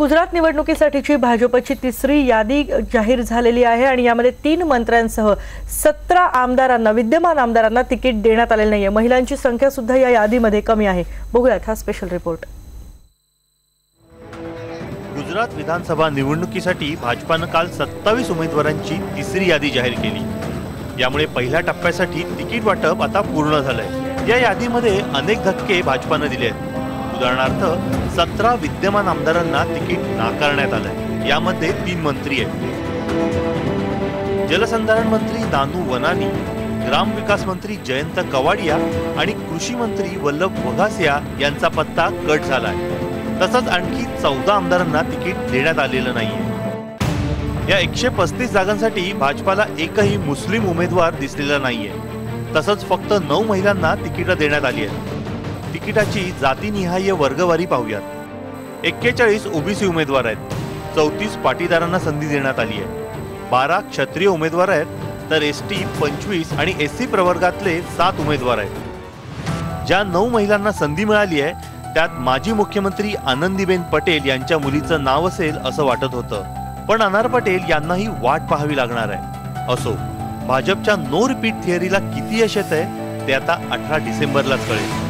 गुजरात निवडणुकीसाठीची भाजपची तिसरी यादी जाहीर झालेली आहे आणि यामध्ये तीन मंत्र्यांसह सतरा आमदारांना विद्यमान आमदारांना तिकीट देण्यात आलेलं नाहीये. महिलांची संख्या सुद्धा या यादीमध्ये कमी आहे. बघूयात हा स्पेशल रिपोर्ट गुजरात विधानसभा निवडणुकीसाठी भाजपानं काल सत्तावीस उमेदवारांची तिसरी यादी जाहीर केली. यामुळे पहिल्या टप्प्यासाठी तिकीट वाटप आता पूर्ण झालंय. या यादीमध्ये अनेक धक्के भाजपानं दिले आहेत उदाहरणार्थ सतरा विद्यमान आमदारांना तिकीट नाकारण्यात आलंय यामध्ये तीन मंत्री आहेत. जलसंधारण मंत्री दानू वनानी ग्रामविकास मंत्री जयंत कवाडिया आणि कृषी मंत्री वल्लभ वघासिया यांचा पत्ता कट झाला आहे तसंच आणखी चौदा आमदारांना तिकीट देण्यात आलेलं नाहीये. या एकशे पस्तीस जागांसाठी भाजपाला एकही मुस्लिम उमेदवार दिसलेला नाहीये. तसंच फक्त नऊ महिलांना तिकीटं देण्यात आली आहेत. तिकिटाची जातीनिहाय वर्गवारी पाहूयात. एक्केचाळीस ओबीसी उमेदवार आहेत. चौतीस पाटीदारांना संधी देण्यात आली आहे. बारा क्षत्रिय उमेदवार आहेत तर एस टी पंचवीस आणि एस सी प्रवर्गातले सात उमेदवार आहेत. ज्या नऊ महिलांना संधी मिळाली आहे त्यात माजी मुख्यमंत्री आनंदीबेन पटेल यांच्या मुलीचं नाव असेल असं वाटत होतं. पण अनार पटेल यांनाही वाट पाहावी लागणार आहे. असो भाजपच्या नो रिपीट थिअरीला किती यश येत आहे ते आता अठरा डिसेंबरलाच कळेल.